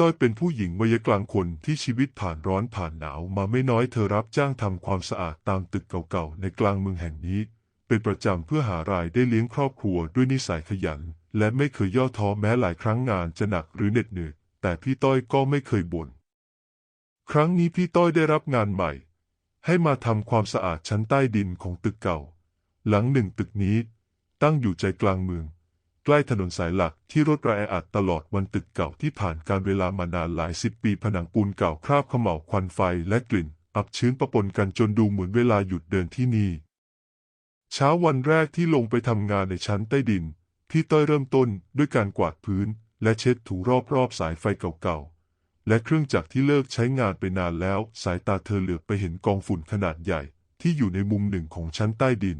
ต้อยเป็นผู้หญิงวัยกลางคนที่ชีวิตผ่านร้อนผ่านหนาวมาไม่น้อยเธอรับจ้างทำความสะอาดตามตึกเก่าๆในกลางเมืองแห่งนี้ เป็นประจำเพื่อหารายได้เลี้ยงครอบครัวด้วยนิสัยขยัน และไม่เคยย่อท้อแม้หลายครั้งงานจะหนักหรือเหน็ดเหนื่อยแต่พี่ต้อยก็ไม่เคยบ่นครั้งนี้พี่ต้อยได้รับงานใหม่ ให้มาทำความสะอาดชั้นใต้ดินของตึกเก่า หลังหนึ่งตึกนี้ ตั้งอยู่ใจกลางเมือง ใกล้ถนนสายหลักที่รถระแออัดตลอดวันตึกเก่าที่ผ่านการเวลามานานหลายสิบปีผนังปูนเก่าคราบขม่าวควันไฟและกลิ่น อับชื้นปะปนกันจนดูเหมือนเวลาหยุดเดินที่นี่ เช้าวันแรกที่ลงไปทำงานในชั้นใต้ดิน พี่ต้อยเริ่มต้นด้วยการกวาดพื้น และเช็ดถูรอบๆสายไฟเก่าๆและเครื่องจักรที่เลิกใช้งานไปนานแล้ว สายตาเธอเหลือบไปเห็นกองฝุ่นขนาดใหญ่ ที่อยู่ในมุมหนึ่งของชั้นใต้ดิน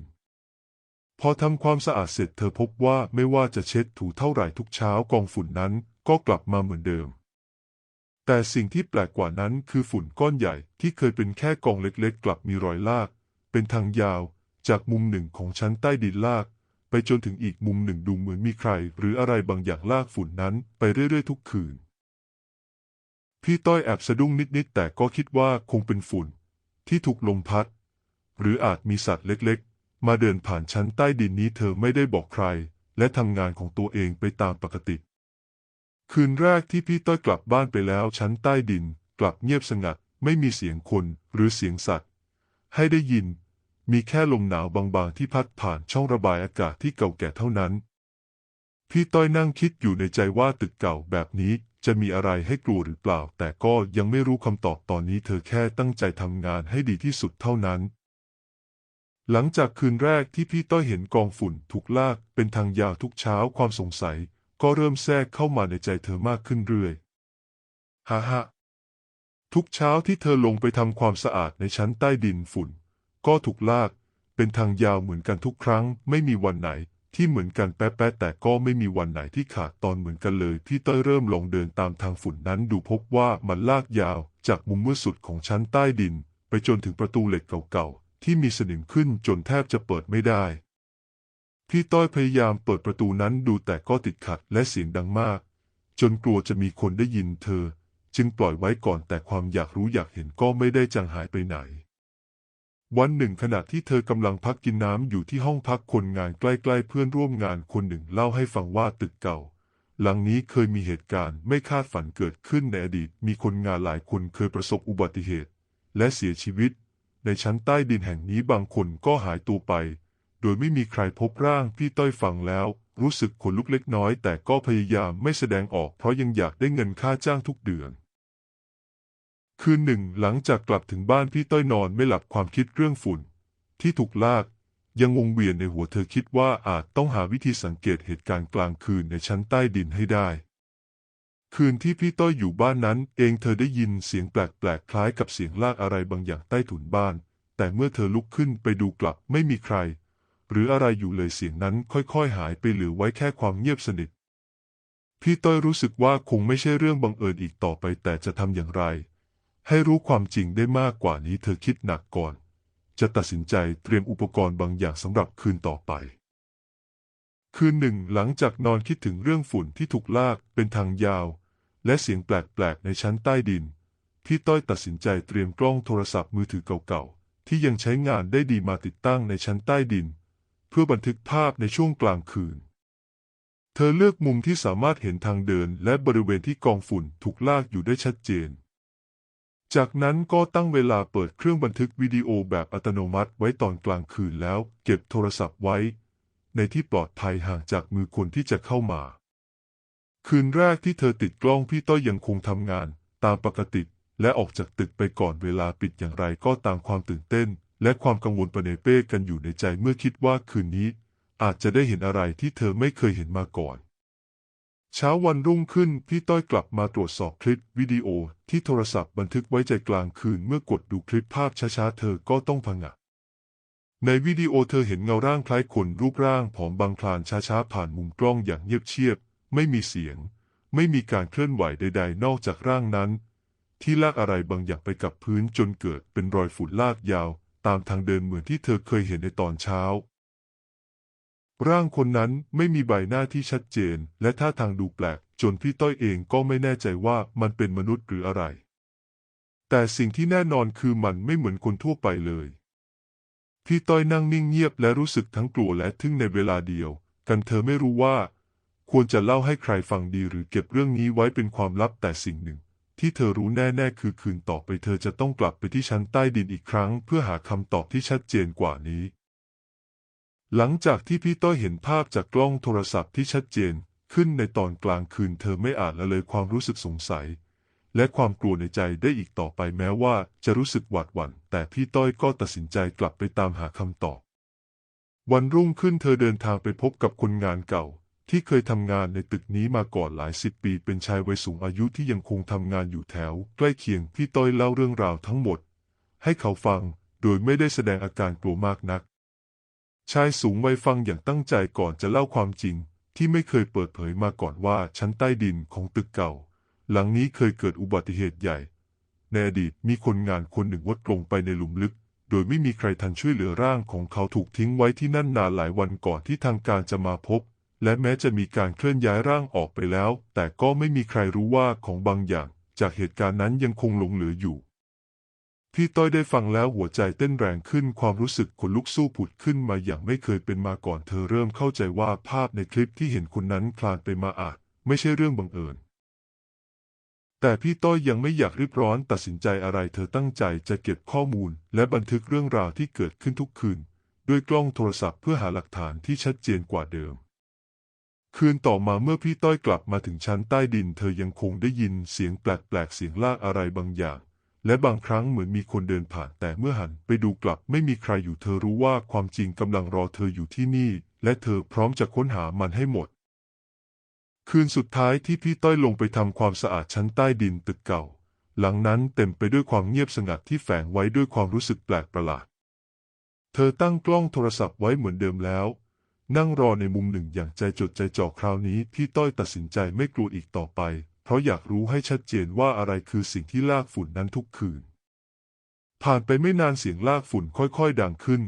พอทำความสะอาดเสร็จเธอพบว่าไม่ว่าจะเช็ดถูเท่าไหร่ทุกเช้ากองฝุ่นนั้นก็กลับมาเหมือนเดิม แต่สิ่งที่แปลกกว่านั้นคือฝุ่นก้อนใหญ่ที่เคยเป็นแค่กองเล็กๆ กลับมีรอยลาก เป็นทางยาว จากมุมหนึ่งของชั้นใต้ดินลาก ไปจนถึงอีกมุมหนึ่งดูเหมือนมีใคร หรืออะไรบางอย่างลากฝุ่นนั้นไปเรื่อยๆ ทุกคืน พี่ต้อยแอบสะดุ้งนิดๆแต่ก็คิดว่าคงเป็นฝุ่น ที่ถูกลมพัด หรืออาจมีสัตว์เล็กๆ มาเดินผ่านชั้นใต้ดินนี้เธอไม่ได้บอกใคร และทำงานของตัวเองไปตามปกติ คืนแรกที่พี่ต้อยกลับบ้านไปแล้วชั้นใต้ดิน กลับเงียบสงัด ไม่มีเสียงคนหรือเสียงสัตว์ ให้ได้ยิน มีแค่ลมหนาวบางๆที่พัดผ่านช่องระบายอากาศที่เก่าแก่เท่านั้น พี่ต้อยนั่งคิดอยู่ในใจว่าตึกเก่าแบบนี้จะมีอะไรให้กลัวหรือเปล่า แต่ก็ยังไม่รู้คำตอบตอนนี้เธอแค่ตั้งใจทำงานให้ดีที่สุดเท่านั้น หลังจากคืนแรกที่พี่ต้อยเห็นกองฝุ่นถูกลากเป็นทางยาวทุกเช้าความสงสัย ก็เริ่มแทรกเข้ามาในใจเธอมากขึ้นเรื่อยฮ่าฮทุกเช้าที่เธอลงไปทำความสะอาดในชั้นใต้ดินฝุ่น ก็ถูกลาก เป็นทางยาวเหมือนกันทุกครั้ง ไม่มีวันไหนที่เหมือนกันแป๊ะๆแต่ก็ไม่มีวันไหนที่ขาดตอนเหมือนกันเลย พี่ต้อยเริ่มลองเดินตามทางฝุ่นนั้นดูพบว่ามันลากยาว จากมุมมืดสุดของชั้นใต้ดิน ไปจนถึงประตูเหล็กเก่าๆ ที่มีสนิมขึ้นจนแทบจะเปิดไม่ได้ พี่ต้อยพยายามเปิดประตูนั้นดูแต่ก็ติดขัดและเสียงดังมาก จนกลัวจะมีคนได้ยินเธอ จึงปล่อยไว้ก่อนแต่ความอยากรู้อยากเห็นก็ไม่ได้จางหายไปไหน วันหนึ่งขณะที่เธอกำลังพักกินน้ำอยู่ที่ห้องพักคนงานใกล้ๆเพื่อนร่วมงานคนหนึ่งเล่าให้ฟังว่าตึกเก่าหลังนี้เคยมีเหตุการณ์ไม่คาดฝันเกิดขึ้นในอดีต มีคนงานหลายคนเคยประสบอุบัติเหตุ และเสียชีวิต ในชั้นใต้ดินแห่งนี้บางคนก็หายตัวไป โดยไม่มีใครพบร่างพี่ต้อยฟังแล้ว รู้สึกขนลุกเล็กน้อย แต่ก็พยายามไม่แสดงออกเพราะยังอยากได้เงินค่าจ้างทุกเดือน คืนหนึ่งหลังจากกลับถึงบ้านพี่ต้อยนอนไม่หลับความคิดเรื่องฝุ่น ที่ถูกลากยังวงเวียนในหัวเธอคิดว่าอาจต้องหาวิธีสังเกตเหตุการณ์กลางคืนในชั้นใต้ดินให้ได้ คืนที่พี่ต้อยอยู่บ้านนั้นเองเธอได้ยินเสียงแปลกๆคล้ายกับเสียงลากอะไรบางอย่างใต้ถุนบ้าน แต่เมื่อเธอลุกขึ้นไปดูกลับไม่มีใคร หรืออะไรอยู่เลยเสียงนั้นค่อยๆหายไปเหลือไว้แค่ความเงียบสนิท พี่ต้อยรู้สึกว่าคงไม่ใช่เรื่องบังเอิญอีกต่อไปแต่จะทำอย่างไร ให้รู้ความจริงได้มากกว่านี้เธอคิดหนักก่อน จะตัดสินใจเตรียมอุปกรณ์บางอย่างสำหรับคืนต่อไป คืนหนึ่งหลังจากนอนคิดถึงเรื่องฝุ่นที่ถูกลากเป็นทางยาว และเสียงแปลกๆ ในชั้นใต้ดิน พี่ต้อยตัดสินใจเตรียมกล้องโทรศัพท์มือถือเก่าๆ ที่ยังใช้งานได้ดีมาติดตั้งในชั้นใต้ดิน เพื่อบันทึกภาพในช่วงกลางคืน เธอเลือกมุมที่สามารถเห็นทางเดินและบริเวณที่กองฝุ่นถูกลากอยู่ได้ชัดเจน จากนั้นก็ตั้งเวลาเปิดเครื่องบันทึกวิดีโอแบบอัตโนมัติไว้ตอนกลางคืนแล้วเก็บโทรศัพท์ไว้ ในที่ปลอดภัยห่างจากมือคนที่จะเข้ามา คืนแรกที่เธอติดกล้องพี่ต้อยยังคงทำงานตามปกติ และออกจากตึกไปก่อนเวลาปิดอย่างไรก็ตามความตื่นเต้น และความกังวลปเนเป้กันอยู่ในใจเมื่อคิดว่าคืนนี้ อาจจะได้เห็นอะไรที่เธอไม่เคยเห็นมาก่อนเช้าวันรุ่งขึ้นพี่ต้อยกลับมาตรวจสอบคลิปวิดีโอที่โทรศัพท์บันทึกไว้ใจกลางคืนเมื่อกดดูคลิปภาพช้าๆ เธอก็ต้องพังะ ในวิดีโอเธอเห็นเงาร่างคล้ายคนรูปร่างผอมบางคลานช้าๆ ผ่านมุมกล้องอย่างเงียบเชียบ ไม่มีเสียง ไม่มีการเคลื่อนไหวใด ๆ นอกจากร่างนั้น ที่ลากอะไรบางอย่างไปกับพื้นจนเกิดเป็นรอยฝุ่นลากยาว ตามทางเดินเหมือนที่เธอเคยเห็นในตอนเช้า ร่างคนนั้นไม่มีใบหน้าที่ชัดเจน และท่าทางดูแปลก จนพี่ต้อยเองก็ไม่แน่ใจว่ามันเป็นมนุษย์หรืออะไร แต่สิ่งที่แน่นอนคือมันไม่เหมือนคนทั่วไปเลย พี่ต้อยนั่งนิ่งเงียบและรู้สึกทั้งกลัวและทึ่งในเวลาเดียว กันเธอไม่รู้ว่า ควรจะเล่าให้ใครฟังดีหรือเก็บเรื่องนี้ไว้เป็นความลับแต่สิ่งหนึ่ง ที่เธอรู้แน่ๆคือคืนต่อไปเธอจะต้องกลับไปที่ชั้นใต้ดินอีกครั้ง เพื่อหาคำตอบที่ชัดเจนกว่านี้ หลังจากที่พี่ต้อยเห็นภาพจากกล้องโทรศัพท์ที่ชัดเจนขึ้นในตอนกลางคืนเธอไม่อาจละเลยความรู้สึกสงสัย และความกลัวในใจได้อีกต่อไปแม้ว่าจะรู้สึกหวาดหวั่น แต่พี่ต้อยก็ตัดสินใจกลับไปตามหาคำตอบ วันรุ่งขึ้นเธอเดินทางไปพบกับคนงานเก่า ที่เคยทำงานในตึกนี้มาก่อนหลายสิบปี เป็นชายวัยสูงอายุที่ยังคงทำงานอยู่แถว ใกล้เคียงพี่ต้อยเล่าเรื่องราวทั้งหมด ให้เขาฟังโดยไม่ได้แสดงอาการกลัวมากนัก ชายสูงวัยฟังอย่างตั้งใจก่อนจะเล่าความจริง ที่ไม่เคยเปิดเผยมาก่อนว่าชั้นใต้ดินของตึกเก่า หลังนี้เคยเกิดอุบัติเหตุใหญ่ ในอดีตมีคนงานคนหนึ่งวัดลงไปในหลุมลึก โดยไม่มีใครทันช่วยเหลือร่างของเขาถูกทิ้งไว้ที่นั่นนานหลายวันก่อนที่ทางการจะมาพบ และแม้จะมีการเคลื่อนย้ายร่างออกไปแล้ว แต่ก็ไม่มีใครรู้ว่าของบางอย่าง จากเหตุการณ์นั้นยังคงหลงเหลืออยู่พี่ต้อยได้ฟังแล้วหัวใจเต้นแรงขึ้นความรู้สึกขนลุกสู้ผุดขึ้นมาอย่างไม่เคยเป็นมาก่อนเธอเริ่มเข้าใจว่าภาพในคลิปที่เห็นคนนั้นคลานไปมาอาจไม่ใช่เรื่องบังเอิญ แต่พี่ต้อยยังไม่อยากรีบร้อนตัดสินใจอะไรเธอตั้งใจจะเก็บข้อมูล และบันทึกเรื่องราวที่เกิดขึ้นทุกคืน ด้วยกล้องโทรศัพท์เพื่อหาหลักฐานที่ชัดเจนกว่าเดิม คืนต่อมาเมื่อพี่ต้อยกลับมาถึงชั้นใต้ดิน เธอยังคงได้ยินเสียงแปลกๆเสียงลากอะไรบางอย่าง และบางครั้งเหมือนมีคนเดินผ่านแต่เมื่อหันไปดูกลับไม่มีใครอยู่เธอรู้ว่าความจริงกำลังรอเธออยู่ที่นี่ และเธอพร้อมจะค้นหามันให้หมด คืนสุดท้ายที่พี่ต้อยลงไปทำความสะอาดชั้นใต้ดินตึกเก่า หลังนั้นเต็มไปด้วยความเงียบสงัดที่แฝงไว้ด้วยความรู้สึกแปลกประหลาด เธอตั้งกล้องโทรศัพท์ไว้เหมือนเดิมแล้ว นั่งรอในมุมหนึ่งอย่างใจจดใจจ่อคราวนี้พี่ต้อยตัดสินใจไม่กลัวอีกต่อไป เพราะอยากรู้ให้ชัดเจนว่าอะไรคือสิ่งที่ลากฝุ่นนั้นทุกคืน ผ่านไปไม่นานเสียงลากฝุ่นค่อยๆ ดังขึ้น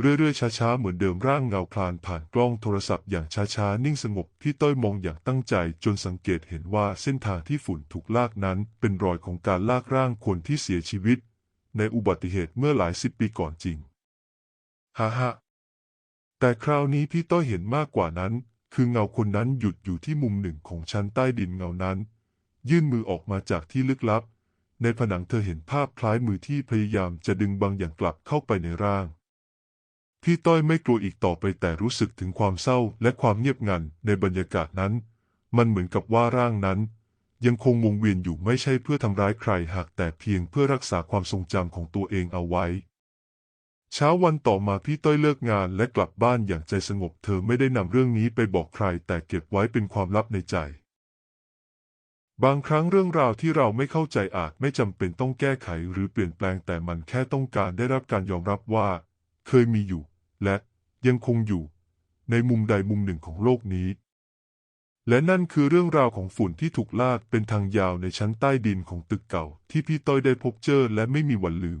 เรื่อยๆช้าๆเหมือนเดิมร่างเงาคลานผ่านกล้องโทรศัพท์อย่างช้าๆนิ่งสงบพี่ต้อยมองอย่างตั้งใจจนสังเกตเห็นว่าเส้นทางที่ฝุ่นถูกลากนั้นเป็นรอยของการลากร่างคนที่เสียชีวิต ในอุบัติเหตุเมื่อหลายสิบปีก่อนจริงฮ่าฮ่าแต่คราวนี้พี่ต้อยเห็นมากกว่านั้น คือเงาคนนั้นหยุดอยู่ที่มุมหนึ่งของชั้นใต้ดินเงานั้น ยื่นมือออกมาจากที่ลึกลับ ในผนังเธอเห็นภาพคล้ายมือที่พยายามจะดึงบางอย่างกลับเข้าไปในร่าง พี่ต้อยไม่กลัวอีกต่อไปแต่รู้สึกถึงความเศร้าและความเงียบงันในบรรยากาศนั้น มันเหมือนกับว่าร่างนั้น ยังคงวงเวียนอยู่ไม่ใช่เพื่อทำร้ายใครหากแต่เพียงเพื่อรักษาความทรงจำของตัวเองเอาไว้ เช้าวันต่อมาพี่ต้อยเลิกงานและกลับบ้านอย่างใจสงบเธอไม่ได้นำเรื่องนี้ไปบอกใครแต่เก็บไว้เป็นความลับในใจ บางครั้งเรื่องราวที่เราไม่เข้าใจอาจไม่จำเป็นต้องแก้ไขหรือเปลี่ยนแปลงแต่มันแค่ต้องการได้รับการยอมรับว่า เคยมีอยู่ และยังคงอยู่ในมุมใดมุมหนึ่งของโลกนี้ และนั่นคือเรื่องราวของฝุ่นที่ถูกลากเป็นทางยาวในชั้นใต้ดินของตึกเก่า ที่พี่ต้อยได้พบเจอและไม่มีวันลืม